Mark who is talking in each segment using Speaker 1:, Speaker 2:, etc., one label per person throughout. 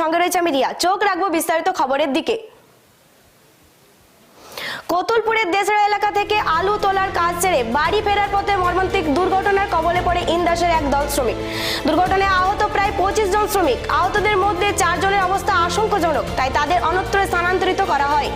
Speaker 1: সঙ্গে রয়েছে আমি রিয়া। চোখ রাখব বিস্তারিত খবরের দিকে। কোতুলপুরের দেশরা এলাকা থেকে আলু তোলার কাজ ছেড়ে বাড়ি ফেরার পথে মর্মান্তিক দুর্ঘটনার কবলে পড়ে ইন্দাসের এক দল শ্রমিক। দুর্ঘটনায় আহত প্রায় পঁচিশ জন শ্রমিক। আহতদের মধ্যে চারজনের অবস্থা আশঙ্কাজনক, তাই তাদের অন্যত্র স্থানান্তরিত করা হয়।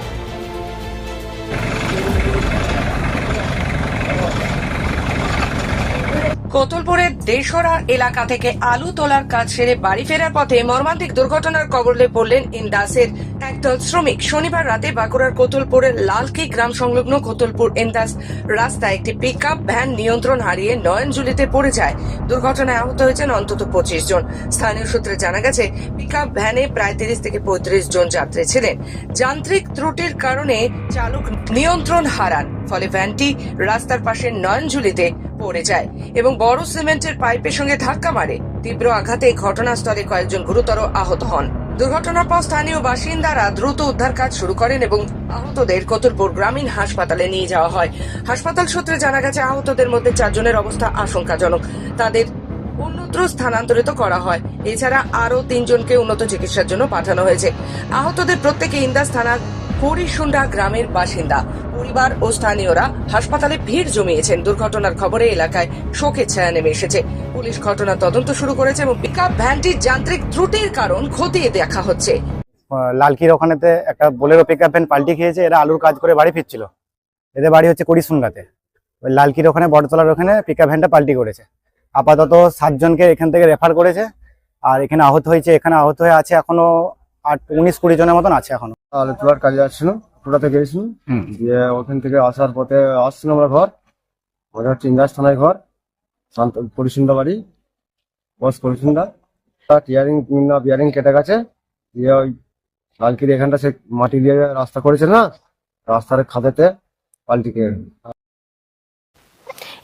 Speaker 2: কোতুলপুরের দেশরা এলাকা থেকে আলু তোলার কাজ সেরে বাড়ি ফেরার পথে মর্মান্তিক দুর্ঘটনার কবলে পড়লেন ইন্দাসের একদল শ্রমিক। শনিবার রাতে বাঁকুড়ার কোতুলপুরের লালকি গ্রাম সংলগ্ন কোতুলপুর ইন্দাস রাস্তায় একটি পিক ভ্যান নিয়ন্ত্রণ হারিয়ে নয়নজুলিতে পড়ে যায়। দুর্ঘটনায় আহত হয়েছেন অন্তত পঁচিশ জন। স্থানীয় সূত্রে জানা গেছে পিক ভ্যানে প্রায় তিরিশ থেকে পঁয়ত্রিশ জন যাত্রী ছিলেন। যান্ত্রিক ত্রুটির কারণে চালক নিয়ন্ত্রণ হারান, ফলে ভ্যানটি রাস্তার পাশে নয়নঝুলিতে পড়ে যায় এবং বড় সিমেন্টের পাইপের সঙ্গে ধাক্কা মারে। তীব্র আঘাতে ঘটনাস্থলে কয়েকজন গুরুতর আহত হন। দুর্ঘটনার পর স্থানীয় বাসিন্দারা দ্রুত উদ্ধার কাজ শুরু করেন এবং আহতদের কতুলপুর গ্রামীণ হাসপাতালে নিয়ে যাওয়া হয়। হাসপাতাল সূত্রে জানা গেছে, আহতদের মধ্যে চারজনের অবস্থা আশঙ্কাজনক। তাদের অন্যত্র স্থানান্তরিত করা হয়। এছাড়া আরও তিনজনকে উন্নত চিকিৎসার জন্য পাঠানো হয়েছে। আহতদের প্রত্যেকে ইন্দাস থানার হরিশুন্ডা গ্রামের বাসিন্দা। পরিবার ও স্থানীয়রা হাসপাতালে ভিড় জমিয়েছেন। দুর্ঘটনার খবরে এলাকায় শোকের ছায়া নেমে এসেছে। পুলিশ ঘটনা তদন্ত শুরু করেছে এবং পিকআপ ভ্যানটির যান্ত্রিক ত্রুটির কারণ খতিয়ে দেখা হচ্ছে।
Speaker 3: আহ, লালকির ওখানেতে একটা বোলেরো পিক ভ্যান পাল্টি খেয়েছে এরা আলুর কাজ করে বাড়ি ফিরছিল। এদের বাড়ি হচ্ছে কড়িসুন্ডাতে ওই লালকির ওখানে বড়তলার ওখানে পিক ভ্যানটা পাল্টি করেছে। আপাতত সাতজনকে এখান থেকে রেফার করেছে আর এখানে আহত হয়েছে এখানে আহত হয়ে আছে এখনও আট উনিশ কুড়ি জনের মতন আছে এখনও।
Speaker 4: আলু তোলার কাজে আসছিলাম টোটাতে
Speaker 3: হুম।
Speaker 4: দিয়ে ওখান থেকে আসার পথে আসছিলাম আমরা ঘর। আমাদের হচ্ছে ইন্দাস থানায় ঘর। শান্ত পরিসুন্দা বাড়ি। বস পরিসুন্দা টিয়ারিং না বিয়ারিং কেটে গেছে। দিয়ে ওই লালকির এখানটা সে মাটি দিয়ে রাস্তা করেছে না রাস্তার খাদেতে পাল্টি খেয়ে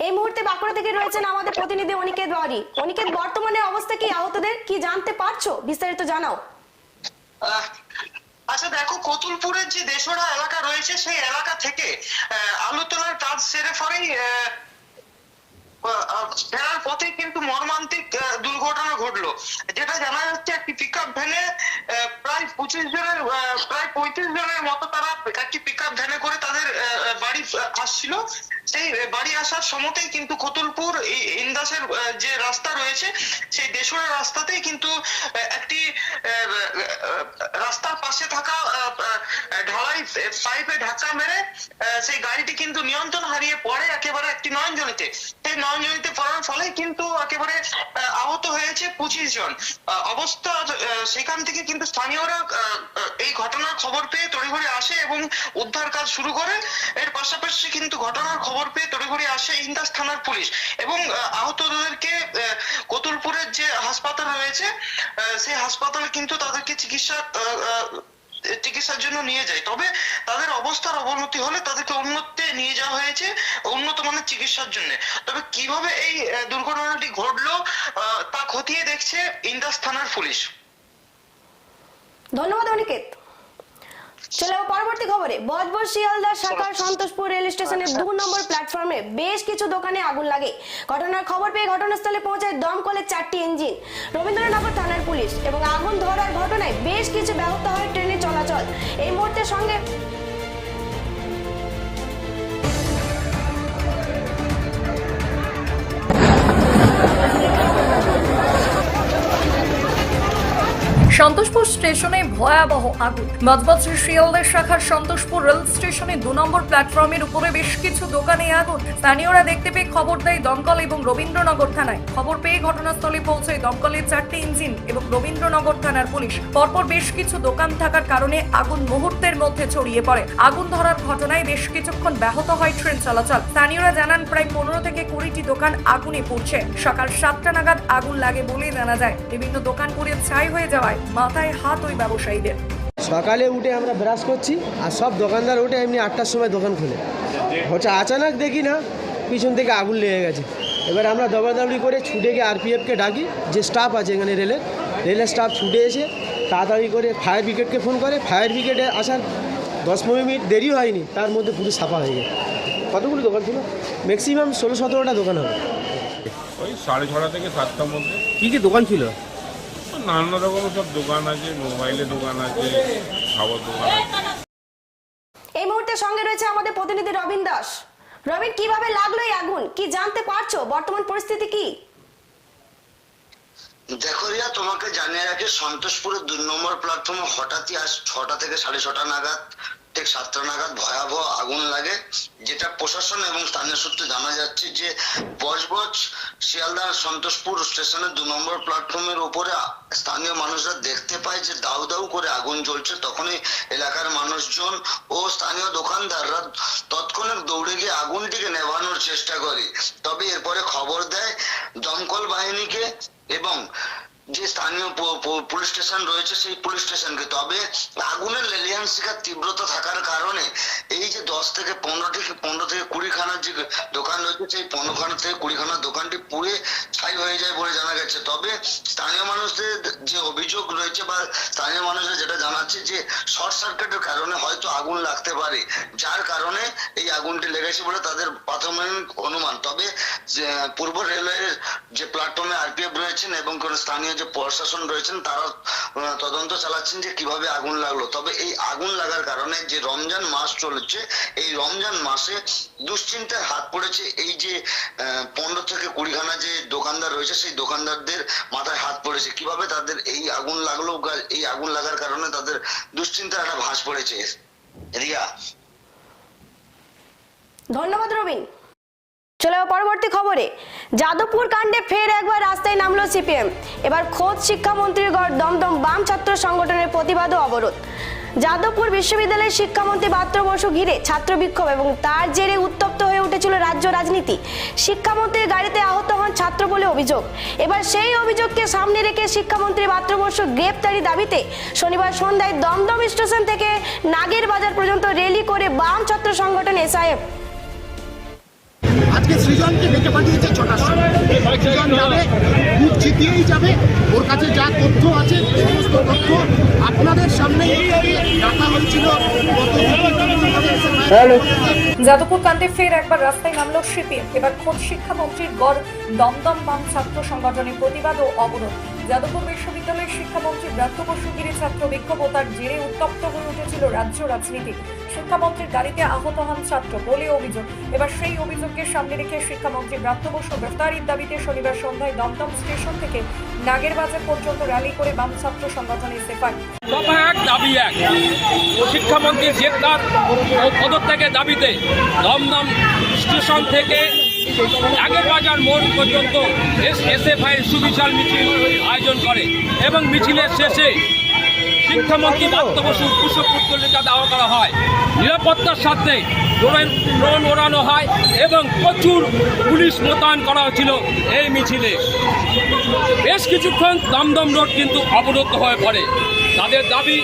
Speaker 1: এই মুহূর্তে বাঁকুড়া থেকে রয়েছেন আমাদের প্রতিনিধি অনিকেত বাড়ি। অনিকেত বর্তমানে অবস্থা কি? আহতদের কি জানতে পারছ? বিস্তারিত জানাও।
Speaker 5: কতুলপুরের যে দেশরা এলাকা রয়েছে সেই এলাকা থেকে আলু তোলার কাজ সেরে পরেই ফেরার পথে কিন্তু মর্মান্তিক দুর্ঘটনা ঘটলো। যেটা জানা যাচ্ছে, একটি পিক আপ ভ্যানে প্রায় পঁচিশ জনের প্রায় পঁয়ত্রিশ জনের মতো তারা একটি পিক আপ ভ্যানে করে তাদের বাড়ি আসছিল। সেই বাড়ি আসার সময়তেই কিন্তু কতুলপুর ইন্দাসের যে রাস্তা রয়েছে, সেই দেশরা রাস্তাতেই কিন্তু একটি রাস্তার পাশে থাকা ঢালাই পাইপে ধাক্কা মেরে সেই গাড়িটি কিন্তু নিয়ন্ত্রণ হারিয়ে পড়ে একেবারে একটি নয়নজনিতে। সেই নয়নজনিতে পড়ার ফলে কিন্তু একেবারে আহত হয়েছে পঁচিশ জন। অবস্থা সেখান থেকে কিন্তু স্থানীয়রা এই ঘটনার খবর পেয়ে তড়িঘড়ি আসে এবং উদ্ধার কাজ শুরু করে। এর পাশাপাশি কিন্তু ঘটনার খবর পেয়ে তড়িঘড়ি আসে ইন্দাস থানার পুলিশ এবং আহতদেরকে আহ, কতুলপুরের যে হাসপাতাল রয়েছে সেই হাসপাতালে কিন্তু তাদেরকে চিকিৎসা চিকিৎসার জন্য নিয়ে যায়। তবে তাদের অবস্থার অবনতি হলে তাদেরকে উন্নতে নিয়ে যাওয়া হয়েছে, উন্নত মানের চিকিৎসার জন্য। তবে কীভাবে এই দুর্ঘটনাটি ঘটলো তা খতিয়ে দেখছে ইন্দাস থানার পুলিশ।
Speaker 1: ধন্যবাদ, অনিকেত। চলে পরবর্তী খবরে। বজবজ শিয়ালদার শাখার সন্তোষপুর রেল স্টেশনের দু নম্বর প্ল্যাটফর্মে বেশ কিছু দোকানে আগুন লাগে। ঘটনার খবর পেয়ে ঘটনাস্থলে পৌঁছায় দমকলের চারটি ইঞ্জিন। রবীন্দ্রনগর থানার পুলিশ এবং আগুন ধরার ঘটনায় বেশ কিছু ব্যাহত হয় ট্রেনের চলাচল। এই মুহূর্তে সঙ্গে
Speaker 6: সন্তোষপুর স্টেশনে ভয়াবহ আগুন। মজবজ শিয়ালদের শাখার সন্তোষপুর রেল স্টেশনে দু নম্বর প্ল্যাটফর্মের উপরে বেশ কিছু দোকানে আগুন। স্থানীয়রা দেখতে পেয়ে খবর দেয় দমকল এবং রবীন্দ্রনগর থানায়। খবর পেয়ে ঘটনাস্থলে পৌঁছয় দমকলের চারটি ইঞ্জিন এবং রবীন্দ্রনগর থানার পুলিশ। পরপর বেশ কিছু দোকান থাকার কারণে আগুন মুহূর্তের মধ্যে ছড়িয়ে পড়ে। আগুন ধরার ঘটনায় বেশ কিছুক্ষণ ব্যাহত হয় ট্রেন চলাচল। স্থানীয়রা জানান, প্রায় পনেরো থেকে কুড়িটি দোকান আগুনে পুড়ছে। সকাল সাতটা নাগাদ আগুন লাগে বলে জানা যায়। বিভিন্ন দোকান পুড়ে ছাই হয়ে যাওয়ায় মাথায় হাত ওই ব্যবসায়ীদের।
Speaker 7: সকালে উঠে আমরা ব্রাশ করছি আর সব দোকানদার উঠে এমনি আটটার সময় দোকান খুলে। হচ্ছে আচানক দেখি না পিছন থেকে আগুন লেগে গেছে। এবার আমরা দৌড়াদৌড়ি করে ছুটে গিয়ে আরপিএফকে ডাকি যে স্টাফ আছে এখানে রেলের। রেলের স্টাফ ছুটে এসে তাড়াতাড়ি করে ফায়ার ব্রিগেডকে ফোন করে। ফায়ার ব্রিগেডে আসার দশ পনেরো মিনিট দেরি হয়নি তার মধ্যে পুরো সাফা হয়ে গেছে। কতগুলো দোকান ছিল? ম্যাক্সিমাম ষোলো সতেরোটা দোকান হবে।
Speaker 8: ওই সাড়ে ছটা থেকে সাতটার মধ্যে।
Speaker 7: কি কি দোকান ছিল?
Speaker 8: নানা রকম সব দোকান আছে মোবাইলের দোকান আছে খাবার দোকান আছে।
Speaker 1: এই মুহূর্তে সঙ্গে রয়েছে আমাদের প্রতিনিধি রবীন দাস। রবীন কীভাবে লাগল এই আগুন? কি জানতে পারছ? বর্তমান পরিস্থিতি কি?
Speaker 9: দেখো রিয়া তোমাকে জানিয়ে রাখি সন্তোষপুরের দুই নম্বর প্ল্যাটফর্মে হঠাৎই আজ ছটা থেকে সাড়ে ছটা নাগাদ ঠিক সাতটা নাগাদ ভয়াবহ আগুন লাগে, যেটা প্রশাসন এবং স্থানীয় সূত্রে জানা যাচ্ছে যে বজবজ শিয়ালদা সন্তোষপুর স্টেশনের দু নম্বর প্ল্যাটফর্মের উপরে স্থানীয় মানুষরা দেখতে পায় যে দাউ দাউ করে আগুন জ্বলছে। তখনই এলাকার মানুষজন ও স্থানীয় দোকানদাররা তৎক্ষণাৎ দৌড়ে গিয়ে আগুনটিকে নেভানোর চেষ্টা করে। তবে এরপরে খবর দেয় দমকল বাহিনীকে এবং যে স্থানীয় পুলিশ স্টেশন রয়েছে সেই পুলিশ স্টেশনকে। তবে আগুনের লেলিয়ান শিকার তীব্রতা থাকার কারণে এই যে দশ থেকে পনেরো থেকে পনেরো থেকে কুড়ি খানার যে দোকান রয়েছে, সেই পনেরো খানা থেকে কুড়ি খানার দোকানটি পুড়ে ছাই হয়ে যায় বলে জানা গেছে। তবে স্থানীয় মানুষদের যে অভিযোগ রয়েছে বা স্থানীয় মানুষরা যেটা জানাচ্ছে যে শর্ট সার্কিটের কারণে হয়তো আগুন লাগতে পারে, যার কারণে এই আগুনটি লেগেছে বলে তাদের প্রাথমিক অনুমান। তবে পূর্ব রেলওয়ের যে প্ল্যাটফর্মে আরপিএফ রয়েছেন এবং কোন স্থানীয় যে প্রশাসন রয়েছেন, তারা তদন্ত চালাচ্ছেন যে কীভাবে আগুন লাগল। তবে এই আগুন লাগার কারণে যে রমজান মাস চলেছে, এই রমজান মাসে দুশ্চিন্তায় হাত পড়েছে এই যে পনেরো থেকে কুড়িখানা যে দোকানদার রয়েছে, সেই দোকানদারদের মাথায় হাত পড়েছে। কীভাবে তাদের এই আগুন লাগল এই আগুন লাগার কারণে তাদের দুশ্চিন্তার একটা ভাস পড়েছে? রিয়া।
Speaker 1: ধন্যবাদ রবিন। চলে পরবর্তী খবরে। যাদবপুর কাণ্ডে ফের একবার রাস্তায় নামলো সিপিএম। এবার খোদ শিক্ষামন্ত্রীর গড় দমদম বাম ছাত্র সংগঠনের প্রতিবাদ ও অবরোধ। যাদবপুর বিশ্ববিদ্যালয়ের শিক্ষামন্ত্রী পাত্র বসু ঘিরে ছাত্র বিক্ষোভ এবং তার জেরে উত্তপ্ত হয়ে উঠেছিল রাজ্য রাজনীতি। শিক্ষামন্ত্রীর গাড়িতে আহত হন ছাত্র বলে অভিযোগ। এবার সেই অভিযোগকে সামনে রেখে শিক্ষামন্ত্রী পাত্র বসু গ্রেপ্তারি দাবিতে শনিবার সন্ধ্যায় দমদম স্টেশন থেকে নাগের বাজার পর্যন্ত র্যালি করে বাম ছাত্র সংগঠন এসআইএফ
Speaker 10: আজকে সৃজনকে ডেকে পাঠিয়েছে ছটার সময়। সৃজন যাবে বুথ জিতিয়েই যাবে। ওর কাছে যা তথ্য আছে সমস্ত তথ্য আপনাদের সামনে রাখা হয়েছিল।
Speaker 6: যাদবপুর কাণ্ডে ফের একবার রাস্তায় নামলো সিপিএম। এবার খোদ শিক্ষামন্ত্রীর গড় দমদম বাম ছাত্র সংগঠনের প্রতিবাদ ও অবরোধ। যাদবপুর বিশ্ববিদ্যালয়ের শিক্ষামন্ত্রী ব্রাত্য বসু ঘিরে ছাত্র বিক্ষোভ তার জেরে উত্তপ্ত হয়ে উঠেছিল রাজ্য রাজনীতি। শিক্ষামন্ত্রীর গাড়িতে আহত হন ছাত্র, বলে অভিযোগ। এবার সেই অভিযোগকে সামনে রেখে শিক্ষামন্ত্রী ব্রাত্য বসু গ্রেফতারির দাবিতে শনিবার সন্ধ্যায় দমদম স্টেশন থেকে নাগেরবাজার পর্যন্ত র্যালি করে বাম ছাত্র সংগঠনের
Speaker 11: এক দাবি এক? শিক্ষামন্ত্রীর গ্রেপ্তার ও পদত্যাগের দাবিতে দমদম স্টেশন থেকে বাজার মোড় পর্যন্ত এসএফআই সুবিশাল মিছিল আয়োজন করে এবং মিছিলের শেষে শিক্ষামন্ত্রী দত্ত বসুর পুষ্পপুত্তলিকা দেওয়া করা হয়। নিরাপত্তার সাথে ড্রোন ড্রোন ওড়ানো হয় এবং প্রচুর পুলিশ মোতায়েন করা হয়েছিল এই মিছিলে। বেশ কিছুক্ষণ দমদম রোড কিন্তু অবরুদ্ধ হয়ে পড়ে। তাদের দাবি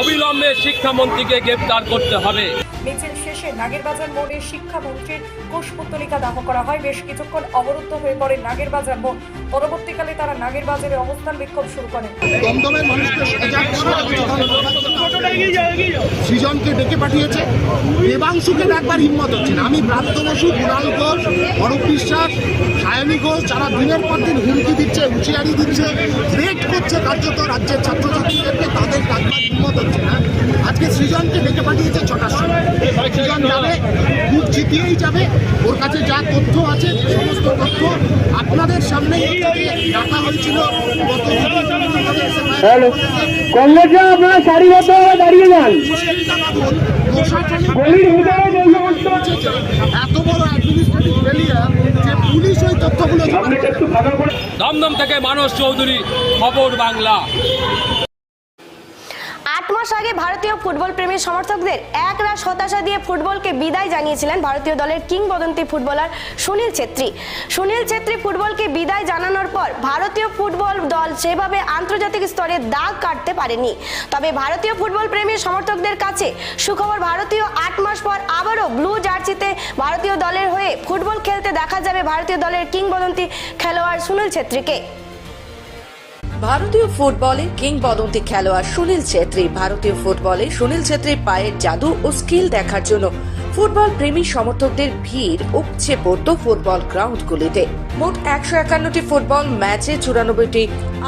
Speaker 11: অবিলম্বে শিক্ষামন্ত্রীকে গ্রেপ্তার করতে হবে।
Speaker 6: মিছিল শেষে নাগেরবাজার মোড়ে শিক্ষামন্ত্রীর কুশপুত্তলিকা দাহ করা হয়। বেশ কিছুক্ষণ অবরুদ্ধ হয়ে পড়ে নাগেরবাজার মোড়। পরবর্তীকালে তারা নাগেরবাজারে অবস্থান বিক্ষোভ শুরু করেন
Speaker 10: জন্য সৃজনকে ডেকে পাঠিয়েছে। দেবাংশুকে একবার হিম্মত হচ্ছে না। আমি ব্রাত্য বসু কুণাল ঘোষ অরূপ বিশ্বাস সায়নী ঘোষ যারা দিনের পর দিন হুমকি দিচ্ছে হুঁশিয়ারি দিচ্ছে থ্রেট করছে কার্যত রাজ্যের ছাত্রছাত্রীদেরকে তাদের একবার হিম্মত হচ্ছে না আজকে সৃজনকে ডেকে পাঠিয়েছে ছটার সময়। সৃজন যাবে বুথ জিতিয়েই যাবে ওর কাছে যা তথ্য আছে সমস্ত তথ্য আপনাদের সামনে রাখা হয়েছিল।
Speaker 7: আপনারা সারিবদ্ধভাবে দাঁড়িয়ে যান।
Speaker 10: এত বড় অ্যাডমিনিস্ট্রেটিভ ফেলিয়ার যে পুলিশ ওই তথ্যগুলো
Speaker 11: দমদম থেকে মানস চৌধুরী খবর বাংলা।
Speaker 1: মাস আগে ভারতীয় ফুটবল প্রেমী সমর্থকদের এক রাশ হতাশা দিয়ে ফুটবলকে বিদায় জানিয়েছিলেন ভারতীয় দলের কিংবদন্তি ফুটবলার সুনীল ছেত্রী। সুনীল ছেত্রী ফুটবলকে বিদায় জানানোর পর ভারতীয় ফুটবল দল সেভাবে আন্তর্জাতিক স্তরে দাগ কাটতে পারেনি। তবে ভারতীয় ফুটবল প্রেমী সমর্থকদের কাছে সুখবর, ভারতীয় আট মাস পর আবারও ব্লু জার্সিতে ভারতীয় দলের হয়ে ফুটবল খেলতে দেখা যাবে ভারতীয় দলের কিংবদন্তি খেলোয়াড় সুনীল ছেত্রীকে।
Speaker 2: ভারতীয় ফুটবলে কিংবদন্তি খেলোয়াড় সুনীল ছেত্রী। ভারতীয় ফুটবলে সুনীল ছেত্রীর পায়ের জাদু ও স্কিল দেখার জন্য ফুটবল প্রেমী সমর্থকদের ভিড় উপচে পড়ত ফুটবল গ্রাউন্ডগুলিতে। মোট একশো একান্নটি ফুটবল ম্যাচে চুরানব্বইটি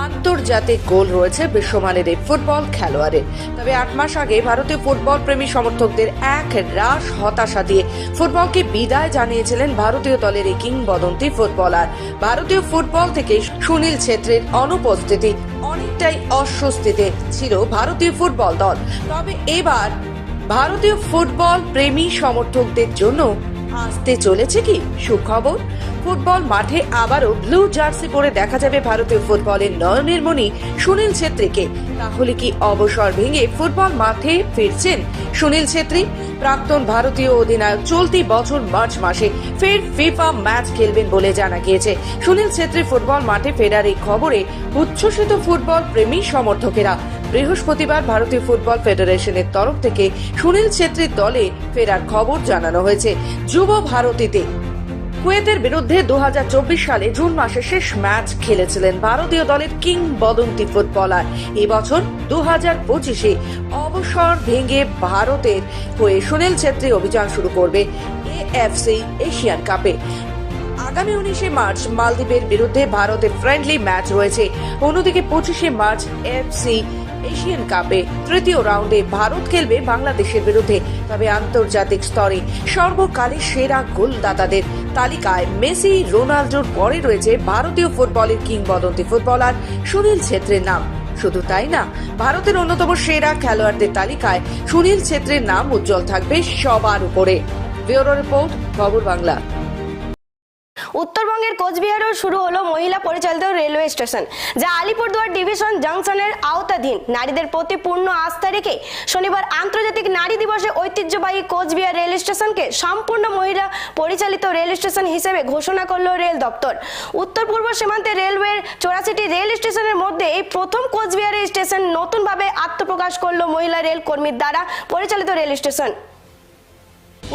Speaker 2: আন্তর্জাতিক গোল রয়েছে বিশ্বমানের এই ফুটবল খেলোয়াড়ের তবে আট মাস আগে ভারতীয় ফুটবল প্রেমী সমর্থকদের এক রাশ হতাশা দিয়ে ফুটবলকে বিদায় জানিয়েছিলেন ভারতীয় দলের এই কিংবদন্তি ফুটবলার। ভারতীয় ফুটবল থেকে সুনীল ছেত্রের অনুপস্থিতি অনেকটাই অস্বস্তিতে ছিল ভারতীয় ফুটবল দল। তবে এবার ভারতীয় ফুটবল প্রেমী সমর্থকদের জন্য আসতে চলেছে কি সুখবর? ফুটবল মাঠে আবারও ব্লু জার্সি পরে দেখা যাবে ভারতীয় ফুটবলের নয়নের মণি সুনীল ছেত্রীকে। তাহলে কি অবসর ভেঙে ফুটবল মাঠে ফিরছেন সুনীল ছেত্রী? প্রাক্তন ভারতীয় অধিনায়ক চলতি বছর মার্চ মাসে ফের ফিফা ম্যাচ খেলবেন বলে জানা গিয়েছে। সুনীল ছেত্রী ফুটবল মাঠে ফেরার এই খবরে উচ্ছ্বসিত ফুটবল প্রেমী সমর্থকেরা বৃহস্পতিবার ভারতীয় ফুটবল ফেডারেশনের তরফ থেকে সুনীল ছেত্রীর দলে ফেরার খবর জানানো হয়েছে যুব ভারতীতে। কুয়েতের বিরুদ্ধে দুহাজার চব্বিশ সালে জুন মাসে শেষ ম্যাচ খেলেছিলেন ভারতীয় দলের কিংবদন্তি ফুটবলার। এবছর দু হাজার পঁচিশে অবসর ভেঙে ভারতের হয়ে সুনীল ছেত্রী অভিযান শুরু করবে এএফসি এশিয়ান কাপে। আগামী উনিশে মার্চ মালদ্বীপের বিরুদ্ধে ভারতের ফ্রেন্ডলি ম্যাচ রয়েছে। অন্যদিকে পঁচিশে মার্চ এফসি এশিয়ান কাপে তৃতীয় রাউন্ডে ভারত খেলবে বাংলাদেশের বিরুদ্ধে, তবে আন্তর্জাতিক স্তরে সর্বকালের সেরা গোলদাতাদের তালিকায় মেসি রোনাল্ডোর পরে রয়েছে ভারতীয় ফুটবলের কিংবদন্তি ফুটবলার সুনীল ছেত্রের নাম। শুধু তাই না, ভারতের অন্যতম সেরা খেলোয়াড়দের তালিকায় সুনীল ছেত্রের নাম উজ্জ্বল থাকবে সবার উপরে। ব্যুরো রিপোর্ট, খবর বাংলা।
Speaker 1: উত্তরবঙ্গের কোচবিহারেও শুরু হলো মহিলা পরিচালিত রেলওয়ে স্টেশন, যা আলিপুরদুয়ার ডিভিশন জংশনের আওতাধীন। নারীদের প্রতি পূর্ণ আস্থা রেখে শনিবার আন্তর্জাতিক নারী দিবসে ঐতিহ্যবাহী কোচবিহার রেল স্টেশনকে সম্পূর্ণ মহিলা পরিচালিত রেল স্টেশন হিসেবে ঘোষণা করল রেল দপ্তর। উত্তর পূর্ব সীমান্তে রেলওয়ের চৌরাশিটি রেল স্টেশনের মধ্যে এই প্রথম কোচবিহার স্টেশন নতুনভাবে আত্মপ্রকাশ করল মহিলা রেল কর্মীর দ্বারা পরিচালিত রেল স্টেশন।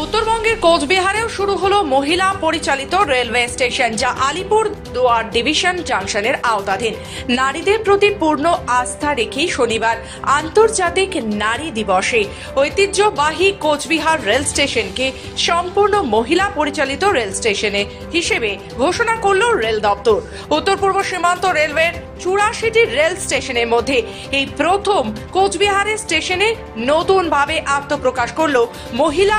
Speaker 2: উত্তরবঙ্গের কোচবিহারেও শুরু হলো মহিলা পরিচালিত রেলওয়ে স্টেশন, যা আলিপুর দুয়ার ডিভিশন জাংশনের আওতাধীন। নারীদের প্রতি পূর্ণ আস্থা রেখে শনিবার আন্তর্জাতিক নারী দিবসে ঐতিহ্যবাহী কোচবিহার রেল স্টেশনকে সম্পূর্ণ মহিলা পরিচালিত রেল স্টেশনে হিসেবে ঘোষণা করল রেল দপ্তর। উত্তর পূর্ব সীমান্ত রেলওয়ের চুরাশিটি রেল স্টেশনের মধ্যে এই প্রথম কোচবিহারের স্টেশনে নতুনভাবে আত্মপ্রকাশ করল মহিলা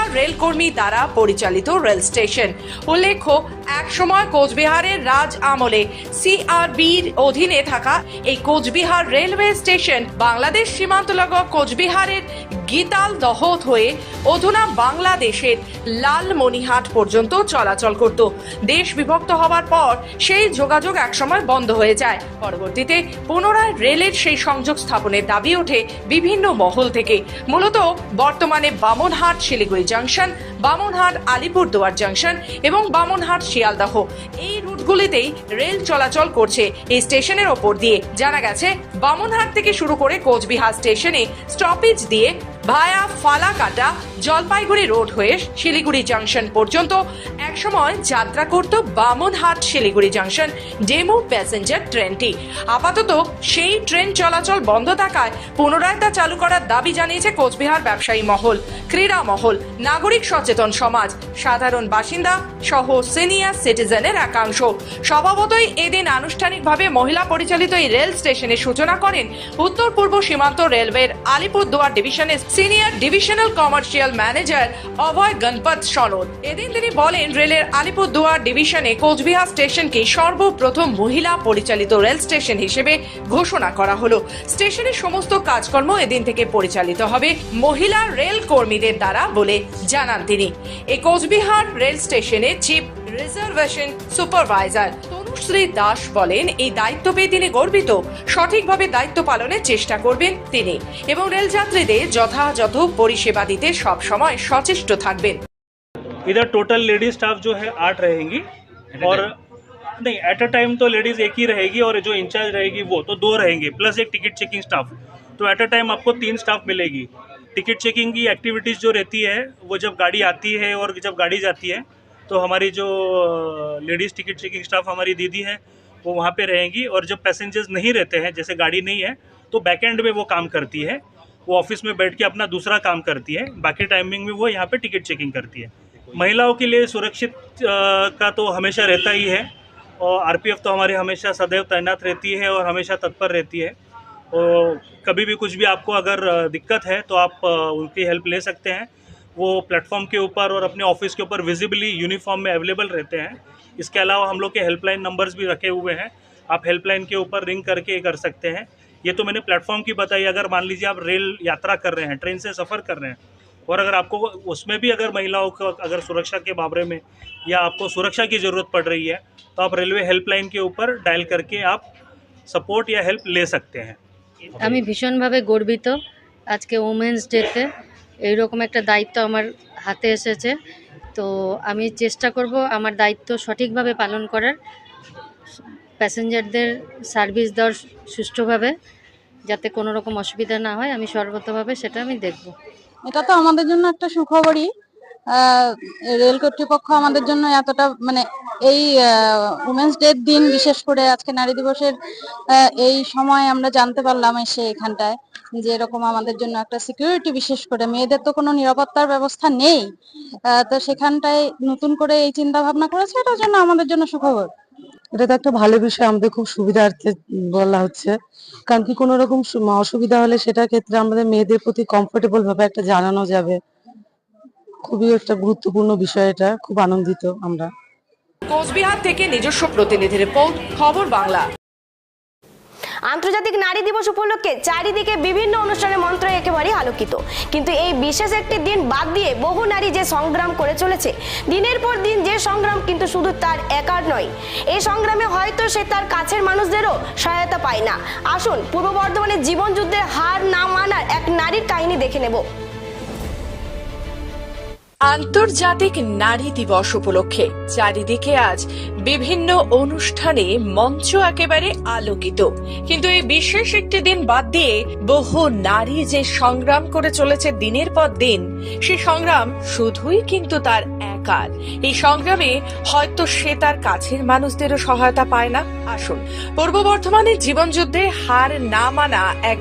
Speaker 2: রেলকর্মী দ্বারা পরিচালিত রেল স্টেশন। উল্লেখ্য, একসময় কোচবিহারের রাজ আমলে সিআরবির অধীনে থাকা এই কোচবিহার রেলওয়ে স্টেশন বাংলাদেশ সীমান্ত কোচবিহারের গীতাল দহত হয়ে অধুনা বাংলাদেশের লালমনিহাট পর্যন্ত চলাচল করত। দেশ বিভক্ত হওয়ার পর সেই যোগাযোগ একসময় বন্ধ হয়ে যায়। পরবর্তীতে পুনরায় রেলের সেই সংযোগ স্থাপনের দাবি ওঠে বিভিন্ন মহল থেকে। মূলত বর্তমানে বামনহাট শিলিগুড়ি জাংশন বামনহাট আলিপুরদুয়ার জাংশন এবং বামনহাট শিয়ালদাহ। এই রুটগুলিতেই রেল চলাচল করছে এই স্টেশনের ওপর দিয়ে। জানা গেছে, বামনহাট থেকে শুরু করে কোচবিহার স্টেশনে স্টপেজ দিয়ে ভায়া ফালাকাটা জলপাইগুড়ি রোড হয়ে শিলিগুড়ি জাংশন পর্যন্ত একসময় যাত্রা করত Bamanhat Siliguri junction DEMU passenger ট্রেনটি। আপাতত সেই ট্রেন চলাচল বন্ধ থাকায় পুনরায় তা চালু করার দাবি জানিয়েছে কোচবিহার ব্যবসায়ী মহল, ক্রীড়া মহল, নাগরিক সচেতন সমাজ, সাধারণ বাসিন্দা সহ সিনিয়র সিটিজেনের একাংশ। স্বভাবতই এদিন আনুষ্ঠানিকভাবে মহিলা পরিচালিত এই রেল স্টেশনের সূচনা করেন উত্তর পূর্ব সীমান্ত রেলওয়ের আলিপুরদুয়ার ডিভিশনের senior divisional commercial manager Abhay Ganpat Sanad এদিন তিনি বলেন, রেলের আলিপুরদুয়ার ডিভিশনে কোচবিহার স্টেশনকে সর্বপ্রথম মহিলা পরিচালিত রেল স্টেশন হিসেবে ঘোষণা করা হলো। স্টেশনের সমস্ত কাজকর্ম এদিন থেকে পরিচালিত হবে মহিলা রেল কর্মীদের দ্বারা বলে জানান তিনি। এই কোচবিহার রেল স্টেশনে chief reservation supervisor Tanushree Das বলেন এই দায়িত্ব পেয়ে তিনি গর্বিত সঠিকভাবে দায়িত্ব পালনের চেষ্টা করবেন তিনি এবং রেলযাত্রীদের যথাযথ পরিষেবা দিতে সব সময় সচেষ্ট থাকবেন
Speaker 12: इधर टोटल लेडीज स्टाफ जो है आठ रहेंगी और नहीं एट अ टाइम तो लेडीज एक ही रहेगी और जो इंचार्ज रहेगी वो तो दो रहेंगे प्लस एक टिकट चेकिंग स्टाफ तो एट अ टाइम आपको तीन स्टाफ मिलेगी टिकट चेकिंग की एक्टिविटीज़ जो रहती है, वो जब गाड़ी आती है और जब गाड़ी जाती है तो हमारी जो लेडीज़ टिकट चेकिंग स्टाफ हमारी दीदी है, वो वहाँ पे रहेंगी और जब पैसेंजर्स नहीं रहते हैं, जैसे गाड़ी नहीं है तो बैक एंड में वो काम करती है। वो ऑफ़िस में बैठ के अपना दूसरा काम करती है, बाकी टाइमिंग में वो यहाँ पे टिकट चेकिंग करती है। महिलाओं के लिए सुरक्षित का तो हमेशा रहता ही है, और आरपीएफ तो हमारी हमेशा सदैव तैनात रहती है और हमेशा तत्पर रहती है। और कभी भी कुछ भी आपको अगर दिक्कत है तो आप उनकी हेल्प ले सकते हैं। वो प्लेटफॉर्म के ऊपर और अपने ऑफ़िस के ऊपर विजिबली यूनिफॉर्म में अवेलेबल रहते हैं। इसके अलावा हम लोग के हेल्पलाइन नंबर्स भी रखे हुए हैं। आप हेल्पलाइन के ऊपर रिंग करके कर सकते हैं। ये तो मैंने प्लेटफॉर्म की बताई, अगर मान लीजिए आप रेल यात्रा कर रहे हैं, ट्रेन से सफ़र कर रहे हैं और अगर आपको उसमें भी अगर महिलाओं को अगर सुरक्षा के बारे में या आपको सुरक्षा की ज़रूरत पड़ रही है तो आप रेलवे हेल्पलाइन के ऊपर डायल करके आप सपोर्ट या हेल्प ले सकते हैं।
Speaker 13: আমি ভীষণভাবে গর্বিত আজকে ওমেন্স ডেতে এইরকম একটা দায়িত্ব আমার হাতে এসেছে। তো আমি চেষ্টা করব আমার দায়িত্ব সঠিকভাবে পালন করার, প্যাসেঞ্জারদের সার্ভিস দেওয়ার সুষ্ঠুভাবে, যাতে কোনো রকম অসুবিধা না হয়। আমি সর্বতভাবে সেটা আমি দেখব।
Speaker 14: এটা তো আমাদের জন্য একটা সুখবরই। রেল কর্তৃপক্ষ আমাদের জন্য এতটা মানে এই উমেন্স ডের দিন বিশেষ করে আজকে নারী দিবসের এই সময় আমরা জানতে পারলাম এসে এখানটায় যে এরকম আমাদের জন্য একটা সিকিউরিটি বিশেষ করে। মেয়েদের তো কোনো নিরাপত্তার ব্যবস্থা নেই। তো সেখানটায় নতুন করে এই চিন্তা ভাবনা করেছে, এটার জন্য আমাদের জন্য সুখবর।
Speaker 15: এটা তো একটা ভালো বিষয়, আমাদের খুব সুবিধার্থে বলা হচ্ছে। কারণ কি কোনো রকম অসুবিধা হলে সেটার ক্ষেত্রে আমাদের মেয়েদের প্রতি কমফোর্টেবল ভাবে একটা জানানো যাবে। খুবই একটা গুরুত্বপূর্ণ বিষয় এটা খুব আনন্দিত আমরা।
Speaker 2: কোচবিহার থেকে নিজস্ব প্রতিনিধি রিপোর্ট খবর বাংলা।
Speaker 1: আন্তর্জাতিক নারী দিবস উপলক্ষে চারিদিকে বিভিন্ন অনুষ্ঠানের মন্ত্র একেবারেই আলোকিত। কিন্তু এই বিশেষ একটি দিন বাদ দিয়ে বহু নারী যে সংগ্রাম করে চলেছে দিনের পর দিন যে সংগ্রাম কিন্তু শুধু তার একার নয়। এই সংগ্রামে হয়তো সে তার কাছের মানুষদেরও সহায়তা পায় না। আসুন পূর্ব বর্ধমানের জীবনযুদ্ধের হার না মানার এক নারীর কাহিনী দেখে নেব।
Speaker 2: আন্তর্জাতিক নারী দিবস উপলক্ষে চারিদিকে আজ বিভিন্ন অনুষ্ঠানে মঞ্চ একেবারে আলোকিত। কিন্তু এই বিশেষ একটি দিন বাদ দিয়ে বহু নারী যে সংগ্রাম করে চলেছে দিনের পর দিন, সে সংগ্রাম শুধুই কিন্তু তার একার। এই সংগ্রামে হয়তো সে তার কাছের মানুষদেরও সহায়তা পায় না। আসুন, পূর্ব বর্ধমানের জীবনযুদ্ধে হার না মানা এক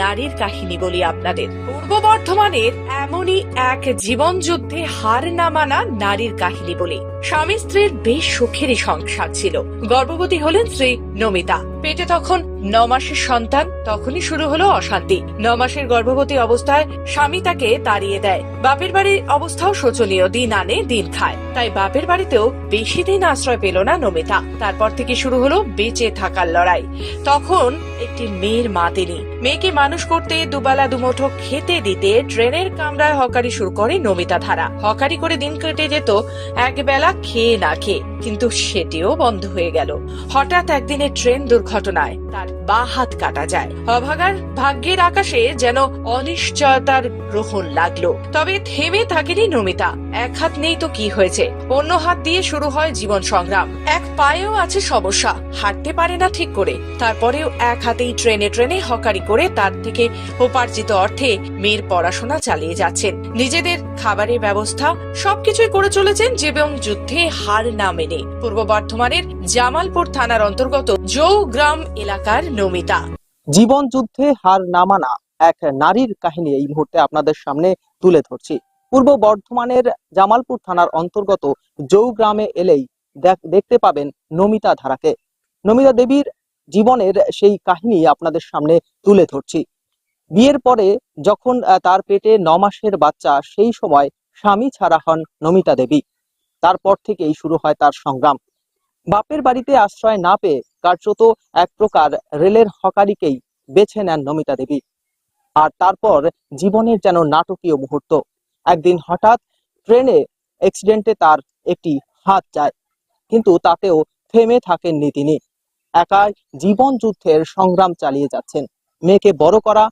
Speaker 2: নারীর কাহিনী বলি আপনাদের। পূর্ব বর্ধমানের এমনই এক জীবন যুদ্ধে হার না মানা নারীর কাহিনী বলি। স্বামী স্ত্রীর বেশ সুখেরই সংসার ছিল। গর্ভবতী হলেন স্ত্রী নমিতা। পেটে তখন ন মাসের সন্তান, তখনই শুরু হলো অশান্তি। ন মাসের গর্ভবতী অবস্থায় স্বামী তাকে তাড়িয়ে দেয়। বাপের বাড়ির অবস্থাও শোচনীয়, দিন আনে, দিন খায়। তাই বাপের বাড়িতেও বেশি দিন আশ্রয় পেল না নমিতা। তারপর থেকে শুরু হলো বেঁচে থাকার লড়াই। তখন একটি মেয়ের মা তিনি। মেয়েকে মানুষ করতে দুবেলা দুমুঠো খেতে দিতে ট্রেনের কামরায় হকারি শুরু করে নমিতা ধারা। হকারি করে দিন কেটে যেত একবেলা খেয়ে না খেয়ে। কিন্তু সেটিও বন্ধ হয়ে গেল। হঠাৎ একদিনের ট্রেন দুর্ঘটনায় তার বা হাত কাটা যায়। অভাগার ভাগ্যের আকাশে যেন অনিশ্চয়তার গ্রহণ লাগল। তবে থেমে থাকেনি নমিতা। এক হাত নেই তো কি হয়েছে? অন্য হাত দিয়ে শুরু হয় জীবন সংগ্রাম। এক পায়েও আছে সমস্যা। হাঁটতে পারে না ঠিক করে। তারপরেও এক হাতেই ট্রেনে ট্রেনে হকারি করে তার থেকে উপার্জিত অর্থে মেয়ের পড়াশোনা চালিয়ে যাচ্ছেন। নিজেদের খাবারের ব্যবস্থা সবকিছুই করে চলেছেন জীবন যুদ্ধে হার না মেনে। পূর্ব বর্ধমানের জামালপুর থানার অন্তর্গত জৌ গ্রাম এলাকার নমিতা।
Speaker 16: জীবন যুদ্ধে হার না মানা এক নারীর কাহিনী এই মুহূর্তে আপনাদের সামনে তুলে ধরছি। পূর্ব বর্ধমানের জামালপুর থানার অন্তর্গত জৌ গ্রামে এলেই দেখ- দেখতে পাবেন নমিতা ধারাকে। নমিতা দেবীর জীবনের সেই কাহিনী আপনাদের সামনে তুলে ধরছি। বিয়ের পরে যখন তার পেটে ন মাসের বাচ্চা, সেই সময় স্বামী ছাড়া হন নমিতা দেবী। তারপর থেকেই শুরু হয় তার সংগ্রাম। বাপের বাড়িতে আশ্রয় না পেয়ে কার্যত এক প্রকার রেলের হকারিকেই বেছে নেন নমিতা দেবী। আর তারপর জীবনের যেন নাটকীয় মুহূর্ত। একদিন হঠাৎ ট্রেনে অ্যাক্সিডেন্টে তার একটি হাত যায়, কিন্তু তাতেও থেমে থাকেননি তিনি। একাই জীবন যুদ্ধের সংগ্রাম চালিয়ে যাচ্ছেন। মেয়েকে বড় করা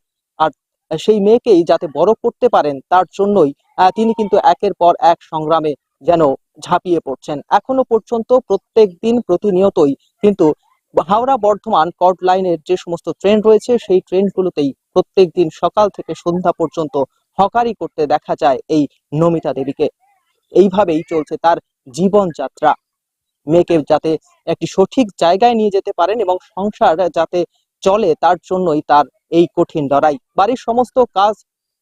Speaker 16: সেই মেয়েকেই যাতে বড় করতে পারেন, তার জন্যই তিনি কিন্তু একের পর এক সংগ্রামে যেন ঝাঁপিয়ে পড়ছেন। এখনও পর্যন্ত প্রত্যেক দিন প্রতিনিয়তই কিন্তু হাওড়া বর্ধমান কর্ড লাইনের যে সমস্ত ট্রেন রয়েছে, সেই ট্রেনগুলোতেই প্রত্যেক দিন সকাল থেকে সন্ধ্যা পর্যন্ত হকারি করতে দেখা যায় এই নমিতা দেবীকে। এইভাবেই চলছে তার জীবনযাত্রা। মেয়েকে যাতে একটি সঠিক জায়গায় নিয়ে যেতে পারেন এবং সংসার যাতে চলে, তার জন্যই তার এই কঠিন লড়াই। বাড়ির সমস্ত কাজ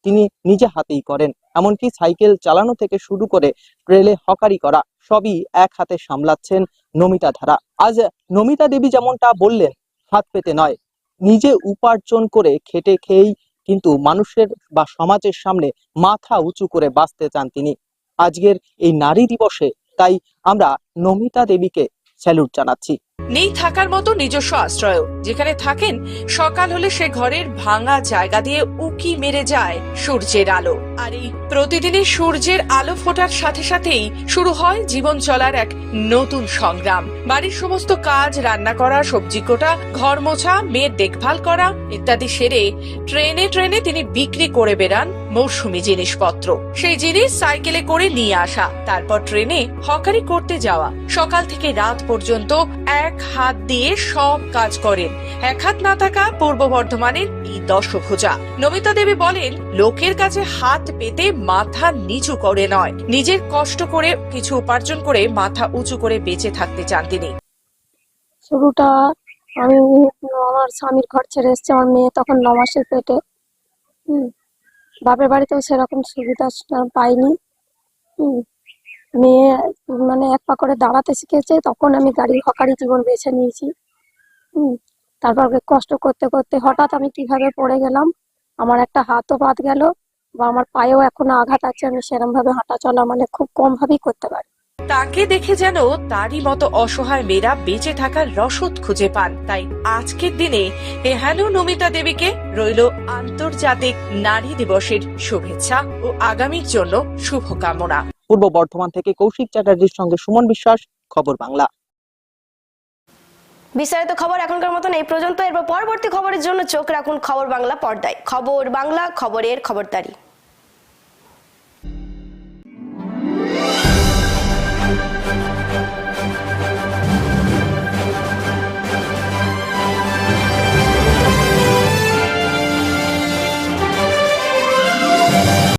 Speaker 16: তিনি নিজে হাতেই করেন, এমনকি সাইকেল চালানো থেকে শুরু করে ট্রেলে হকারি করা সবই এক হাতে সামলাচ্ছেন নমিতা ধারা। আজ নমিতা দেবী যেমনটা বললেন হাত পেতে নয়। নিজে উপার্জন করে খেটে খেয়েই কিন্তু মানুষের বা সমাজের সামনে মাথা উঁচু করে বাঁচতে চান তিনি। আজকের এই নারী দিবসে তাই আমরা নমিতা দেবীকে স্যালুট জানাচ্ছি।
Speaker 2: নেই থাকার মতো নিজস্ব আশ্রয় যেখানে থাকেন, সকাল হলে সে ঘরের ভাঙা জায়গা দিয়ে উকি মেরে যায় সূর্যের আলো। আর এই প্রতিদিনের সূর্যের আলো ফোটার সাথে সাথেই শুরু হয় জীবন চলার এক নতুন সংগ্রাম। বাড়ির সমস্ত কাজ, রান্না করা, সবজি কোটা, ঘর মোছা, মেয়ের দেখভাল করা ইত্যাদি সেরে ট্রেনে ট্রেনে তিনি বিক্রি করে বেড়ান মৌসুমি জিনিসপত্র। সেই জিনিস সাইকেলে করে নিয়ে আসা, তারপর ট্রেনে হকারি করতে যাওয়া। সকাল থেকে রাত পর্যন্ত এক হাত দিয়ে সব কাজ করেন। এক হাত না থাকা পূর্ব বর্ধমানের এই দশভুজা। নমিতা দেবী বলেন, লোকের কাছে হাত পেতে মাথা নিচু করে নয়। নিজের কষ্ট করে কিছু উপার্জন করে মাথা উঁচু করে বেঁচে থাকতে চান তিনি।
Speaker 17: শুরুটা আমি আমার স্বামীর ঘর ছেড়ে এসেছি, আমার মেয়ে তখন ন মাসের পেটে। বাপের বাড়িতেও সেরকম সুবিধা পাইনি। হুম মেয়ে মানে এক পা করে দাঁড়াতে শিখেছে, তখন আমি গাড়ি হকারি জীবন বেছে নিয়েছি। তারপর কষ্ট করতে করতে হঠাৎ আমি কীভাবে পড়ে গেলাম, আমার একটা হাতও বাদ গেল বা আমার পায়েও এখনও আঘাত আছে, আমি সেরকম ভাবে হাঁটা চলা মানে খুব কম ভাবেই করতে পারি।
Speaker 2: তাকে দেখে যেন তারই মতো অসহায় মেয়েরা বেঁচে থাকার রসদ খুঁজে পান। তাই আজকের দিনে এহেন নমিতা দেবীকে রইল আন্তর্জাতিক নারী দিবসের শুভেচ্ছা ও আগামীর জন্য শুভকামনা।
Speaker 16: পূর্ব বর্ধমান থেকে কৌশিক চ্যাটার্জির সঙ্গে সুমন বিশ্বাস, খবর বাংলা।
Speaker 1: বিস্তারিত খবর এখনকার মতন এই পর্যন্ত। এরপর পরবর্তী খবরের জন্য চোখ রাখুন খবর বাংলা পর্দায়। খবর বাংলা, খবরের খবরদারি।